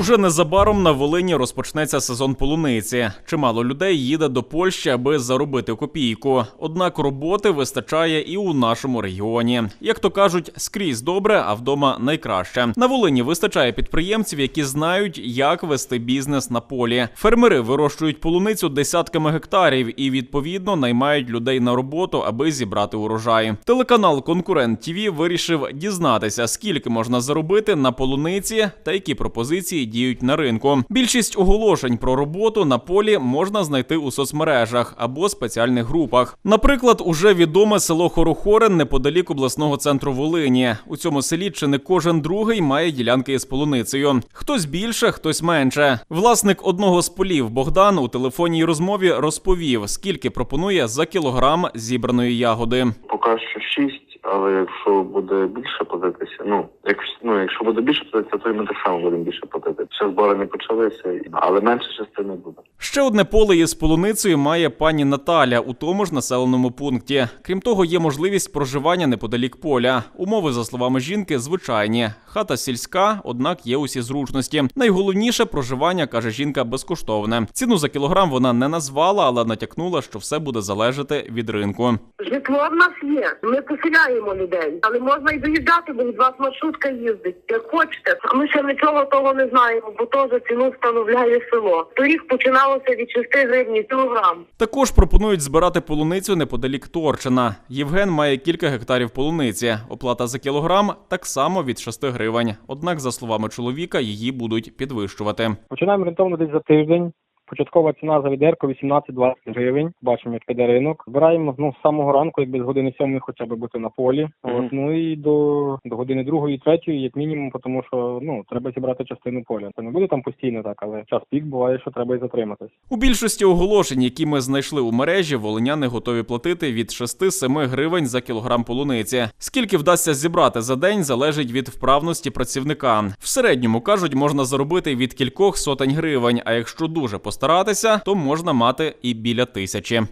Уже незабаром на Волині розпочнеться сезон полуниці. Чимало людей їде до Польщі, аби заробити копійку. Однак роботи вистачає і у нашому регіоні. Як то кажуть, скрізь добре, а вдома найкраще. На Волині вистачає підприємців, які знають, як вести бізнес на полі. Фермери вирощують полуницю десятками гектарів і відповідно наймають людей на роботу, аби зібрати урожай. Телеканал Конкурент ТІВІ вирішив дізнатися, скільки можна заробити на полуниці та які пропозиції діють на ринку. Більшість оголошень про роботу на полі можна знайти у соцмережах або спеціальних групах. Наприклад, уже відоме село Хорохорин неподалік обласного центру Волині. У цьому селі чи не кожен другий має ділянки із полуницею. Хтось більше, хтось менше. Власник одного з полів Богдан у телефонній розмові розповів, скільки пропонує за кілограм зібраної ягоди. Поки що 6, але якщо буде більше платитися, ну якщо ну якщо буде більше платитися, то і ми так само будемо більше платити. Ще збори не почалися, але менше частини буде. Ще одне поле із полуницею має пані Наталя у тому ж населеному пункті. Крім того, є можливість проживання неподалік поля. Умови, за словами жінки, звичайні. Хата сільська, однак є усі зручності. Найголовніше проживання, каже жінка, безкоштовне. Ціну за кілограм вона не назвала, але натякнула, що все буде залежати від ринку. Житло в нас є. Ми поселяємо людей, але можна і доїжджати, бо від вас маршрутка їздить. Як хочете. А ми ще нічого того не знаємо, бо за ціну встановляє село. Торік починалося від 6 гривень кілограм. Також пропонують збирати полуницю неподалік Торчина. Євген має кілька гектарів полуниці. Оплата за кілограм так само від 6 гривень. Однак, за словами чоловіка, її будуть підвищувати. Починаємо орієнтовно десь за тиждень. Початкова ціна за відерку 18-20 гривень. Бачимо, як піде ринок. Збираємо ну з самого ранку, якби з години сьомої хоча б бути на полі. Мгм. От ну і до, до години другої, третьої, як мінімум, тому що ну треба зібрати частину поля. Це не буде там постійно так, але час пік буває, що треба і затриматись. У більшості оголошень, які ми знайшли у мережі, волиняни готові платити від 6-7 гривень за кілограм полуниці. Скільки вдасться зібрати за день, залежить від вправності працівника. В середньому кажуть, можна заробити від кількох сотень гривень. А якщо дуже постаратися, то можна мати і біля тисячі.